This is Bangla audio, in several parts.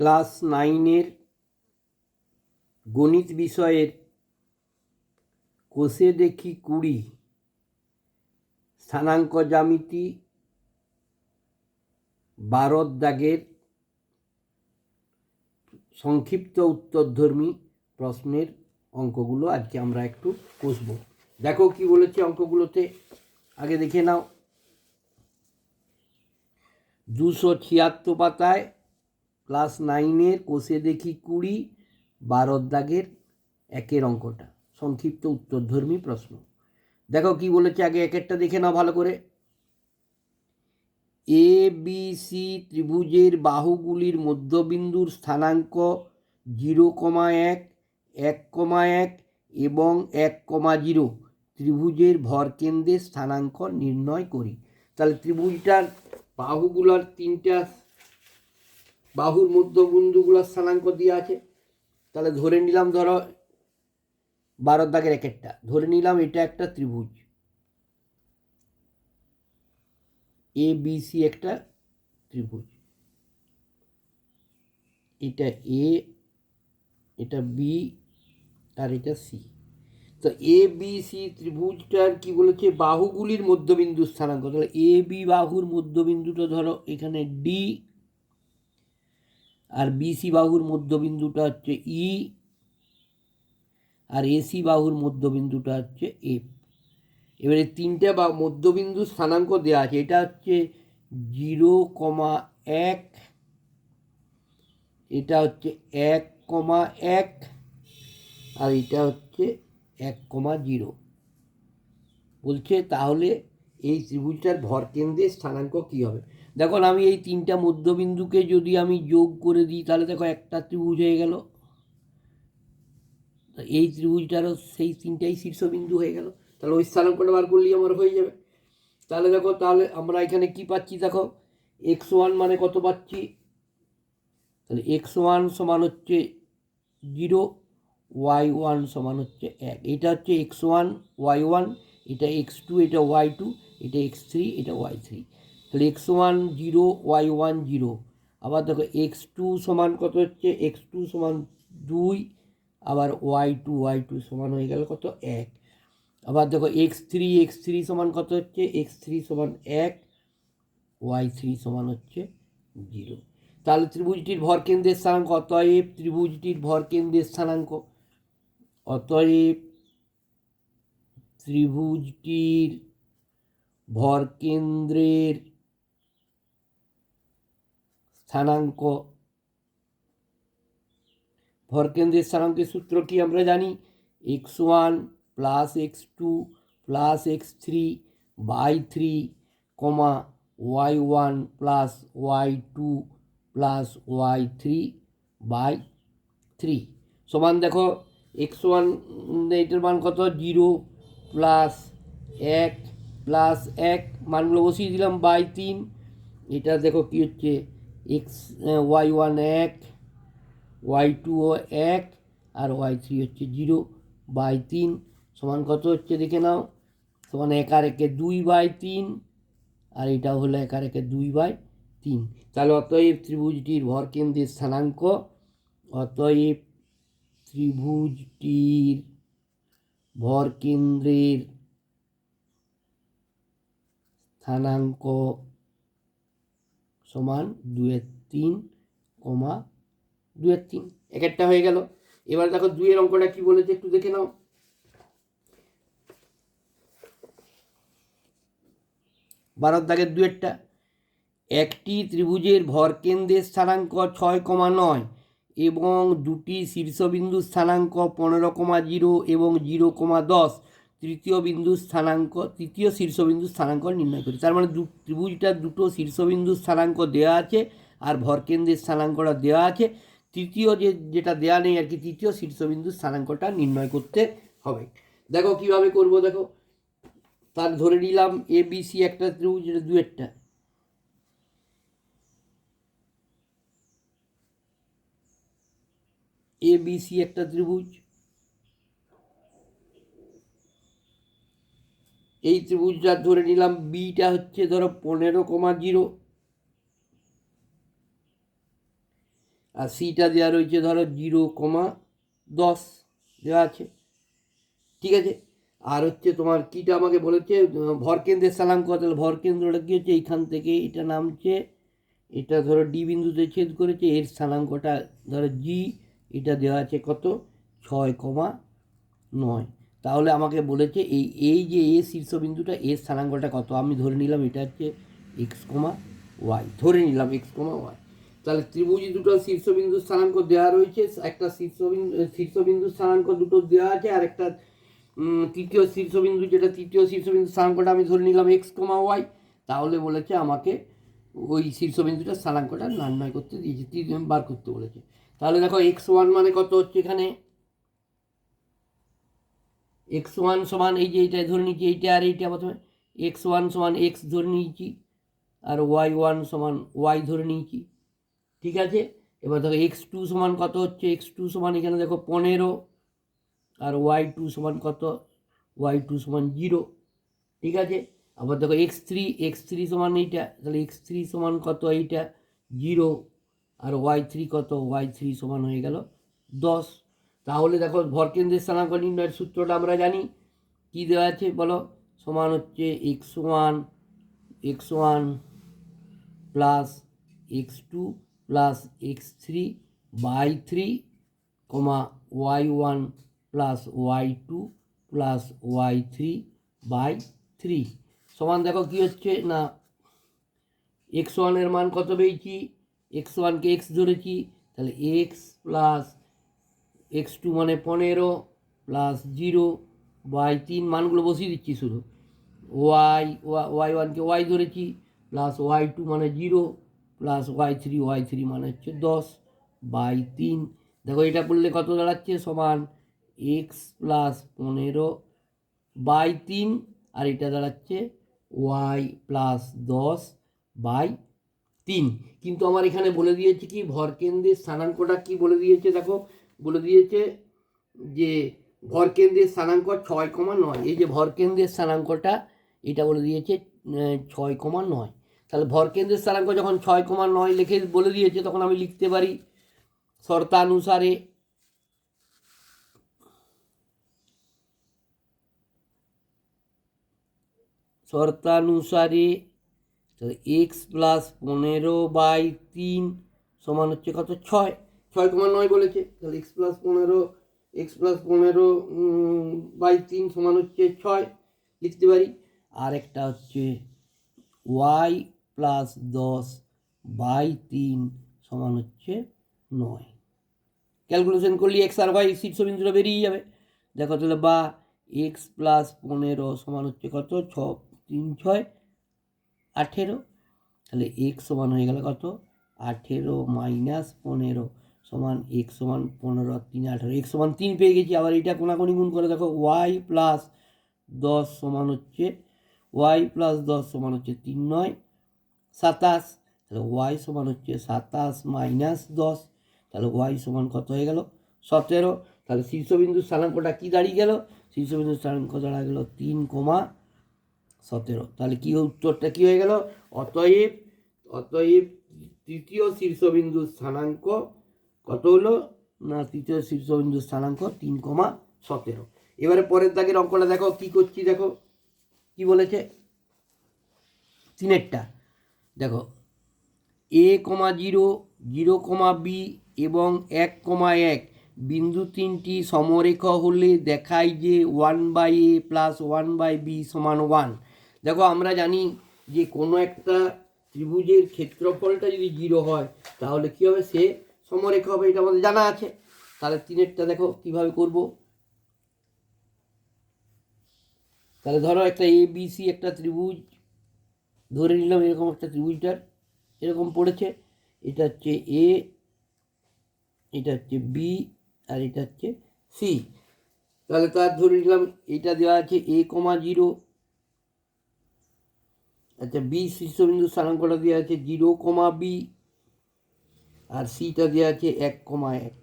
ক্লাস নাইনের গণিত বিষয়ের কোষে দেখি কুড়ি, স্থানাঙ্ক জ্যামিতি বারোর দাগের সংক্ষিপ্ত উত্তরধর্মী প্রশ্নের অঙ্কগুলো আজকে আমরা একটু কষব। দেখো কি বলেছে অঙ্কগুলোতে? আগে দেখে নাও। দুশো ছিয়াত্তর পাতায় ক্লাস নাইনের কোষে দেখি কুড়ি, বারোর দাগের একের অঙ্কটা। সংক্ষিপ্ত উত্তরধর্মী প্রশ্ন। দেখো কি বলেছে আগে এক একটা দেখে নাও ভালো করে। এ, বি, সি ত্রিভুজের বাহুগুলির মধ্যবিন্দুর স্থানাঙ্ক জিরো কমা এক এক কমা এক এবং এক কমা জিরো ত্রিভুজের ভরকেন্দ্রের স্থানাঙ্ক নির্ণয় করি। তাহলে ত্রিভুজটার বাহুগুলোর তিনটা বাহুর মধ্যবিন্দুগুলোর স্থানাঙ্ক দিয়ে আছে। তাহলে ধরে নিলাম ধরো বারো দাগের এক একটা ধরে নিলাম এটা একটা ত্রিভুজ। এ বি সি একটা ত্রিভুজ। এটা এ এটা বি আর এটা সি তো এ বি সি ত্রিভুজটার কি বলেছে? বাহুগুলির মধ্যবিন্দু স্থানাঙ্ক। তাহলে এ বি বাহুর মধ্যবিন্দুটা ধরো এখানে ডি আর বিসি বাহুর মধ্যবিন্দুটা হচ্ছে ই আর এসি বাহুর মধ্যবিন্দুটা হচ্ছে এফ এবারে তিনটে বা মধ্যবিন্দু স্থানাঙ্ক দেওয়া আছে, এটা হচ্ছে জিরো কমা এক, এটা হচ্ছে এক কমা এক, আর এটা হচ্ছে এক কমা জিরো। বলছে তাহলে এই ত্রিভুজটার ভরকেন্দ্রের স্থানাঙ্ক কী হবে? দেখো আমি এই তিনটা মধ্যবিন্দুকে যদি আমি যোগ করে দিই, তাহলে দেখো একটা ত্রিভুজ হয়ে গেল। এই ত্রিভুজটারও সেই তিনটাই শীর্ষবিন্দু হয়ে গেল। তাহলে ওই স্থানাঙ্কটা বার করলেই আমার হয়ে যাবে। তাহলে দেখো, তাহলে আমরা এখানে কি পাচ্ছি দেখো? এক্স ওয়ান মানে কত পাচ্ছি? তাহলে এক্স ওয়ান সমান হচ্ছে জিরো ওয়াই ওয়ান সমান হচ্ছে এক। এটা হচ্ছে এক্স ওয়ান ওয়াই ওয়ান এটা এক্স টু এটা ওয়াই টু এটা এক্স থ্রি এটা ওয়াই থ্রি তাহলে X one zero Y one zero আবার দেখো এক্স টু সমান কত হচ্ছে? এক্স টু সমান দুই, আবার ওয়াই টু ওয়াই টু সমান হয়ে গেল কত? এক। আবার দেখো এক্স থ্রি এক্স থ্রি সমান কত হচ্ছে? এক্স থ্রি সমান এক ওয়াই থ্রি সমান হচ্ছে জিরো তাহলে ত্রিভুজটির ভরকেন্দ্রের স্থানাঙ্ক অতএব ত্রিভুজটির ভরকেন্দ্রের স্থানাঙ্ক। অতএব ত্রিভুজটির ভরকেন্দ্রের স্থানাঙ্ক। ভরকেন্দ্রের স্থানাঙ্কের সূত্র কি আমরা জানি? X one plus X two plus X three by three comma Y one plus Y two plus Y three by three. সমান দেখো, এক্স ওয়ান এটার মান কত? জিরো প্লাস এক প্লাস এক, মানগুলো বসিয়ে দিলাম বাই তিন। এটা দেখো কী হচ্ছে? এক্স ওয়াই ওয়ান এক ওয়াই টু ও এক, আর ওয়াই থ্রি হচ্ছে জিরো বাই তিন। সমান কত হচ্ছে দেখে নাও। সমান এক একে দুই বাই তিন, আর এটা হলো এক একে দুই বাই তিন। তাহলে অতএব ত্রিভুজটির ভরকেন্দ্রের স্থানাঙ্ক, অতএব ত্রিভুজটির ভরকেন্দ্রের স্থানাঙ্ক সমান দুয়ের তিন কমা দুয়ের তিন। এক একটা হয়ে গেল। এবার দেখো দুইয়ের অঙ্কটা কি বলেছে একটু দেখে নাও। বারোর দাগের দুয়েরটা। একটি ত্রিভুজের ভরকেন্দ্রের স্থানাঙ্ক ছয় কমা নয় এবং দুটি শীর্ষবিন্দু স্থানাঙ্ক পনেরো কমা জিরো এবং জিরো কমা দশ। তৃতীয় বিন্দু স্থানাঙ্ক, তৃতীয় শীর্ষবিন্দু স্থানাঙ্ক নির্ণয় করি। তার মানে দু ত্রিভুজটার দুটো শীর্ষবিন্দু স্থানাঙ্ক দেওয়া আছে আর ভরকেন্দ্রের স্থানাঙ্কটা দেওয়া আছে। তৃতীয় যে, যেটা দেওয়া নেই আর কি, তৃতীয় শীর্ষবিন্দু স্থানাঙ্কটা নির্ণয় করতে হবে। দেখো কীভাবে করব দেখো। তার ধরে নিলাম এ বি সি একটা ত্রিভুজ, এটা দু একটা। এ বি সি একটা ত্রিভুজ। এই ত্রিভুজটা ধরে নিলাম বিটা হচ্ছে ধরো পনেরো কমা জিরো। আর সিটা দেওয়া রয়েছে ধরো জিরো কমা দশ দেওয়া আছে। ঠিক আছে? আর হচ্ছে তোমার কিটা আমাকে বলেছে? ভরকেন্দ্রের স্থানাঙ্ক তাহলে ভরকেন্দ্রটা কী হচ্ছে? এইখান থেকে এটা নামছে, এটা ধরো ডি বিন্দুতে ছেদ করেছে, এর স্থানাঙ্কটা ধরো জি এটা দেওয়া আছে কত? ছয় কমা নয়। তাহলে আমাকে বলেছে, এই এই যে এ শীর্ষবিন্দুটা, এর স্থানাঙ্কটা কত? আমি ধরে নিলাম এটা হচ্ছে এক্স কমা ওয়াই ধরে নিলাম এক্স কমা ওয়াই তাহলে ত্রিভুজ দুটো শীর্ষবিন্দুর স্থানাঙ্ক দেওয়া রয়েছে, একটা শীর্ষবিন্দু শীর্ষবিন্দুর স্থানাঙ্ক দুটো দেওয়া আছে, আর একটা তৃতীয় শীর্ষবিন্দু, যেটা তৃতীয় শীর্ষবিন্দু স্থানাঙ্কটা, আমি ধরে নিলাম এক্স কমা ওয়াই তাহলে বলেছে আমাকে ওই শীর্ষবিন্দুটার স্থানাঙ্কটা নির্ণয় করতে দিয়েছে বার করতে বলেছে। তাহলে দেখো এক্স ওয়ান মানে কত হচ্ছে এখানে? এক্স ওয়ান সমান এই যে এইটা, ধরে নিচ্ছি এইটা আর এইটা প্রথমে। এক্স ওয়ান সমান এক্স ধরে নিয়েছি আর ওয়াই ওয়ান সমান ওয়াই ধরে নিয়েছি ঠিক আছে? এবার দেখো এক্স টু সমান কত হচ্ছে? এক্স টু সমান এখানে দেখো পনেরো, আর ওয়াই টু সমান কত? ওয়াই টু সমান জিরো ঠিক আছে? আবার দেখো এক্স থ্রি এক্স থ্রি সমান এইটা, তাহলে এক্স থ্রি সমান কত এইটা? জিরো আর ওয়াই থ্রি কত? ওয়াই থ্রি সমান হয়ে গেল দশ। তাহলে দেখো ভরকেন্দ্রের স্থানাঙ্ক নির্ণয়ের সূত্রটা আমরা জানি। কী দেওয়া আছে বলো? সমান হচ্ছে X one X one plus X two plus X three by three comma Y one plus Y two plus Y three by three সমান দেখো কী হচ্ছে না? এক্স ওয়ানের মান কত পেয়েছি? এক্স ওয়ানকে এক্স ধরেছি। তাহলে এক্স প্লাস এক্স টু মানে পনেরো প্লাস জিরো বাই তিন মানগুলো বসিয়ে দিচ্ছি শুধু। ওয়াই ওয়াই ওয়ানকে ওয়াই ধরেছি, প্লাস ওয়াই টু মানে zero, plus Y three Y three মানে হচ্ছে দশ বাই তিন। দেখো এটা করলে কত দাঁড়াচ্ছে? সমান এক্স প্লাস পনেরো বাই তিন, আর এটা দাঁড়াচ্ছে ওয়াই প্লাস দশ বাই তিন। কিন্তু আমার এখানে বলে দিয়েছে কি, ভরকেন্দ্রের স্থানাঙ্কটা কি বলে দিয়েছে? দেখো বলে দিয়েছে যে ভরকেন্দ্রের স্থানাঙ্ক ছয় কমা নয়। এই যে ভরকেন্দ্রের স্থানাঙ্কটা এটা বলে দিয়েছে ছয় কমা নয়। তাহলে ভরকেন্দ্রের স্থানাঙ্ক যখন ছয় কমা নয় লিখে বলে দিয়েছে, তখন আমি লিখতে পারি শর্তানুসারে শর্তানুসারে তাহলে এক্স প্লাস পনেরো বাই তিন সমান হচ্ছে কত? ছয়। ছয় কমা নয় বলেছে তাহলে এক্স প্লাস পনেরো এক্স প্লাস পনেরো বাই তিন সমান হচ্ছে ছয়, লিখতে পারি। আর একটা হচ্ছে ওয়াই প্লাস দশ বাই তিন সমান হচ্ছে নয়। ক্যালকুলেশন করলে এক্স আর ওয়াই শীর্ষ শীর্ষবিন্দুটা বেরিয়ে যাবে। দেখো তাহলে বা এক্স প্লাস পনেরো সমান হচ্ছে কত? ছ, তিন, ছয়, আঠেরো। তাহলে এক্স সমান হয়ে গেল কত? আঠেরো মাইনাস পনেরো। সমান এক্স সমান পনেরো, তিন, আঠেরো এক্স সমান তিন পেয়ে গেছি। আবার এটা কোনাকুনি গুণ করে দেখো ওয়াই প্লাস দশ সমান হচ্ছে ওয়াই প্লাস দশ সমান হচ্ছে তিন, নয়, সাতাশ। তাহলে ওয়াই সমান হচ্ছে সাতাশ মাইনাস দশ। তাহলে ওয়াই সমান কত হয়ে গেল? সতেরো। তাহলে শীর্ষবিন্দুর স্থানাঙ্কটা কী দাঁড়িয়ে গেল? শীর্ষবিন্দুর স্থানাঙ্ক দাঁড়া গেল তিন কমা সতেরো। তাহলে কী উত্তরটা কী হয়ে গেল? অতএব অতএব তৃতীয় শীর্ষবিন্দুর স্থানাঙ্ক কত হলো? না, তৃতীয় শীর্ষবিন্দুর স্থানাঙ্ক তিন কমা সতেরো। এবারে পরের দাগের অঙ্কটা দেখো, কী করছি দেখো? কি বলেছে? তিনেরটা। দেখো, A comma zero zero comma B এবং এক কমা এক। বিন্দু তিনটি সমরেখ হলে দেখায় যে one by A plus one by B সমান ওয়ান। দেখো, আমরা জানি যে কোনো একটা ত্রিভুজের ক্ষেত্রফলটা যদি জিরো হয়, তাহলে কী হবে? সে সমরেখ হবে, এটা আমাদের জানা আছে। তাহলে তিনেরটা দেখো, কীভাবে করব? তাহলে ধরো একটা এ বি সি একটা ত্রিভুজ। ধরে নিলাম এরকম একটা ত্রিভুজটার, এরকম পড়েছে। এটা হচ্ছে এ এটা হচ্ছে বি আর এটা হচ্ছে সি তাহলে তার ধরে নিলাম, এটা দেওয়া আছে এ কমা জিরো। আচ্ছা বি শীর্ষবিন্দু স্থানাঙ্কটা দেওয়া আছে জিরো, কমা বি আর সিটা দেওয়া আছে এক কমা এক।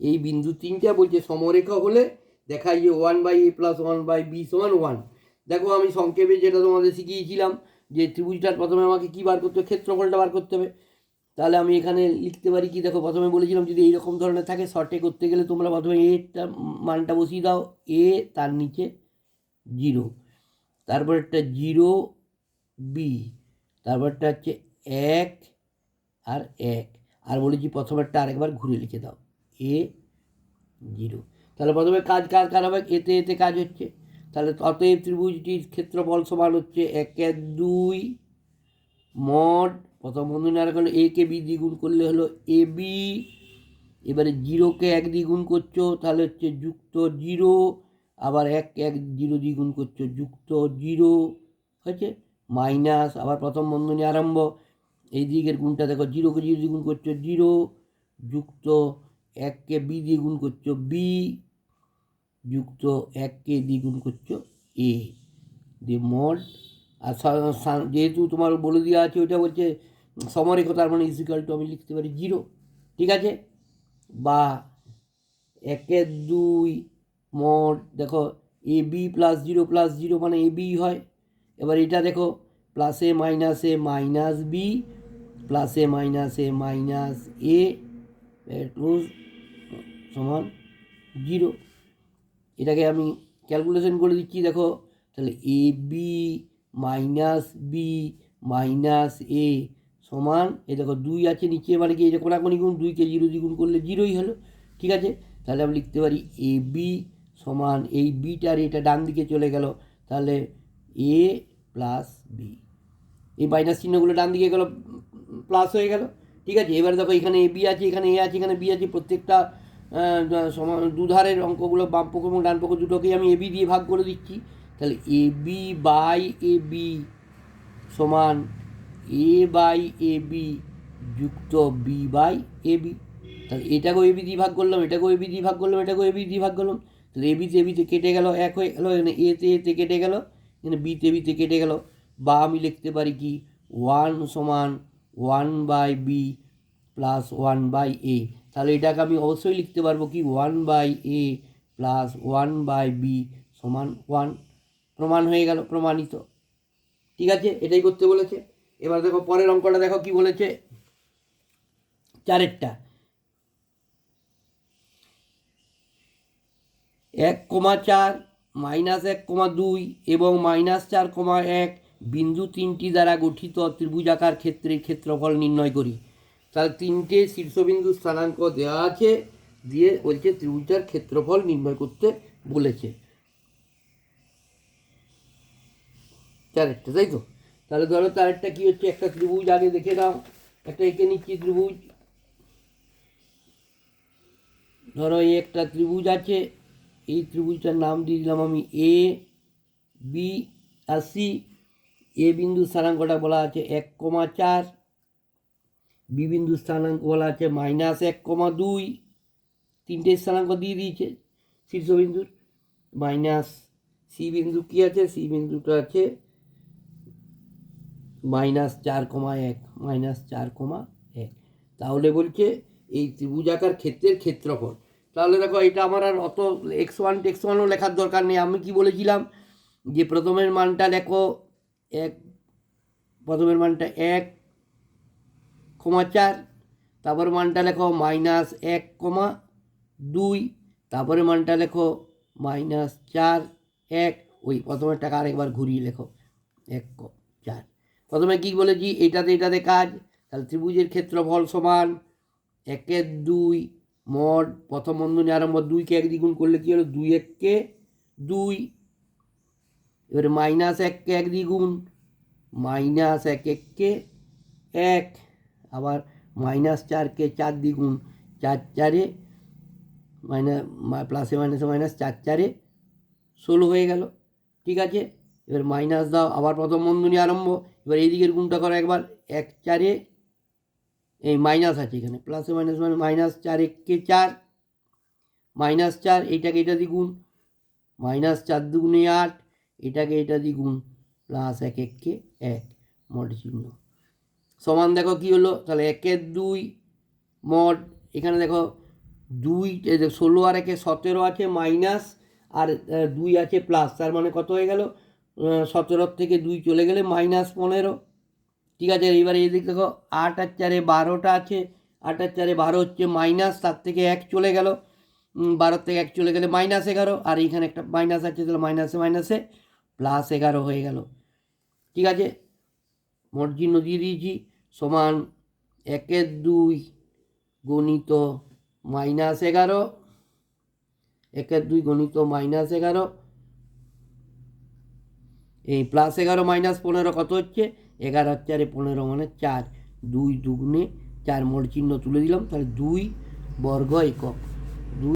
এই বিন্দু তিনটা বলছে, সমরেখা হলে দেখায় যে one by A plus one by B সমান ওয়ান দেখো আমি সংক্ষেপে যেটা তোমাদের শিখিয়েছিলাম, যে ত্রিভুজটার প্রথমে আমাকে কী বার করতে হবে? ক্ষেত্রফলটা বার করতে হবে। তাহলে আমি এখানে লিখতে পারি কি? দেখো প্রথমে বলেছিলাম যদি এইরকম ধরনের থাকে শর্টে করতে গেলে তোমরা প্রথমে এটা মানটা বসিয়ে দাও এ তার নিচে জিরো তারপর একটা জিরো বি তারপরটা হচ্ছে এক আর এক। আর বলেছি প্রথমেরটা আরেকবার ঘুরে লিখে দাও। A zero. তাহলে প্রথমে কাজ কার কার হবে? এতে এতে কাজ হচ্ছে। তাহলে অতএব ত্রিভুজটির ক্ষেত্রফল সমান হচ্ছে একের দুই মড। প্রথম বন্ধনী আর হলো এ কে বি দ্বিগুণ করলে হলো এ বি এবারে জিরোকে এক দ্বিগুণ করছ, তাহলে হচ্ছে যুক্ত জিরো। আবার এক এক জিরো দ্বিগুণ করছ, যুক্ত জিরো। হয়েছে? মাইনাস, আবার প্রথম বন্ধনী আরম্ভ। এই দিকের গুণটা দেখো জিরোকে জিরো দিয়ে গুণ করছ জিরো, যুক্ত এককে বি দ্বিগুণ করছ বি, যুক্ত এককে দ্বিগুণ করছ এ। দিয়ে মড, আর যেহেতু তোমার বলে দেওয়া আছে, ওইটা বলছে সমরেখ তার মানে ইজিক্যাল টু আমি লিখতে পারি জিরো। ঠিক আছে? বা একের দুই মোট দেখো, A B plus zero plus zero মানে এ বি হয়। এবার এটা দেখো প্লাসে মাইনাসে মাইনাস বি প্লাসে মাইনাসে মাইনাস এ ক্লোজ সমান জিরো এটাকে আমি ক্যালকুলেশন করে দিচ্ছি, দেখো। তাহলে A B minus B minus A সমান, এ দেখো দুই আছে নিচে মানে কি এটা কোনাকুনি গুণ দুইকে জিরো দ্বিগুণ করলে জিরোই হলো, ঠিক আছে? তাহলে আমি লিখতে পারি এ বি সমান, এই বিটার এটা ডান দিকে চলে গেল, তাহলে এ প্লাস বি এই মাইনাস চিহ্নগুলো ডান দিকে গেলো প্লাস হয়ে গেল ঠিক আছে এবার দেখো এখানে এ বি আছে এখানে এ আছে এখানে বি আছে প্রত্যেকটা দুধারের অঙ্কগুলো বাম পক্ষ এবং ডান পক্ষ দুটোকেই আমি এ বি দিয়ে ভাগ করে দিচ্ছি তাহলে A B by A B সমান এ বাই এ বি যুক্ত বি বাই এ বি তাহলে এটাকেও এ বি দিয়ে ভাগ করলাম এটাকেও এ বি দিয়ে ভাগ করলাম এটাকেও এ বি দিয়ে ভাগ করলাম তাহলে এ বিতে এ বিতে কেটে গেল এক হয়ে গেল এখানে এতে এতে কেটে গেল এখানে বিতে বিতে কেটে গেল বা আমি লিখতে পারি কি? ওয়ান সমান one by B plus one by A তাহলে এটাকে আমি অবশ্যই লিখতে পারব কি? One by A plus one by B সমান ওয়ান প্রমাণ হয়ে গেল, প্রমাণিত। ঠিক আছে? এটাই করতে বলেছে। এবার দেখো, পরের অঙ্কটা দেখো কি বলেছে। চারেরটা। এক কমা চার মাইনাস এক কমা দুই এবং মাইনাস চার কমা এক। বিন্দু তিনটি দ্বারা গঠিত ত্রিভুজাকার ক্ষেত্রের ক্ষেত্রফল নির্ণয় করি। তাহলে তিনটে শীর্ষবিন্দু স্থানাঙ্ক দেওয়া আছে, দিয়ে বলছে ত্রিভুজার ক্ষেত্রফল নির্ণয় করতে বলেছে। চারেরটা, তাই তো? তাহলে ধরো চারেরটা কি হচ্ছে? একটা ত্রিভুজ আগে দেখে নাও একটা এঁকে নিচ্ছি ত্রিভুজ। ধরো এই একটা ত্রিভুজ আছে, এই ত্রিভুজটার নাম দিয়ে দিলাম আমি এ বি আর সি এ বিন্দু স্থানাঙ্কটা বলা আছে এক কমা চার, বি বিন্দু স্থানাঙ্ক বলা আছে মাইনাস এক কমা দুই, তিনটে স্থানাঙ্ক দিয়ে দিয়েছে শীর্ষবিন্দুর। মাইনাস সি বিন্দু কী আছে? সি বিন্দুটা আছে মাইনাস চার কমা এক, মাইনাস চার কমা এক। তাহলে বলছে এই ত্রিভুজাকার ক্ষেত্রের ক্ষেত্রফল। তাহলে দেখো এটা আমার আর অত এক্স ওয়ান টেক্স ওয়ানও লেখার দরকার নেই। আমি কি বলেছিলাম? যে প্রথমের মানটা লেখো এক, প্রথমের মানটা এক, কমা চার তারপর মানটা লেখো মাইনাস এক কমা দুই তারপরে মানটা লেখো মাইনাস চার, এক, ওই প্রথমের টাকা আরেকবার ঘুরিয়ে লেখো, এক ক- চার। প্রথমে কী বলেছি? এটাতে এটাতে কাজ, তাহলে ত্রিভুজের ক্ষেত্রফল সমান একের দুই মড, প্রথম বন্ধনী আরম্ভ দুইকে এক দ্বিগুণ করলে কী হলো? দুই এককে দুই এবারে মাইনাস এককে এক দ্বিগুণ মাইনাস এক এককে এক, আবার মাইনাস চারকে চার দ্বিগুণ, চার চারে মাইনাস প্লাসে মাইনাসে মাইনাস চার চারে ষোলো হয়ে গেল, ঠিক আছে? এবার মাইনাস দাও, আবার প্রথম বন্ধনী আরম্ভ, এবার এই দিকের গুণটা করো একবার, এক চারে, এই মাইনাস আছে এখানে প্লাসে মাইনাস মানে মাইনাস চার এককে চার মাইনাস চার, এইটাকে এটা দ্বিগুণ মাইনাস চার দুগুণে আট এটাকে এটা দ্বিগুণ প্লাস এক এককে এক মড চিহ্ন। সমান দেখো কি হলো? তাহলে একের দুই মড এখানে দেখো দুই ষোলো আর একে সতেরো আছে মাইনাস আর দুই আছে প্লাস তার মানে কত হয়ে গেল? সতেরোর থেকে দুই চলে গেলে মাইনাস পনেরো। ঠিক আছে, এবারে এদিক দেখো, আট আর চারে বারোটা আছে, আট আর চারে বারো হচ্ছে মাইনাস তার থেকে এক চলে গেল। বারোর থেকে এক চলে গেলে মাইনাস এগারো, আর এইখানে একটা মাইনাস আছে, তাহলে মাইনাসে মাইনাসে প্লাস এগারো হয়ে গেল। ঠিক আছে? চিহ্ন দিয়ে দিয়েছি, সমান একের দুই গণিত মাইনাস এগারো একের দুই গণিত মাইনাস এগারো। এই প্লাস এগারো মাইনাস পনেরো কত হচ্ছে? এগারো চারে পনেরো মানে চার। দুই দুগুণে চার মোট চিহ্ন তুলে দিলাম, তাহলে দুই বর্গ একক।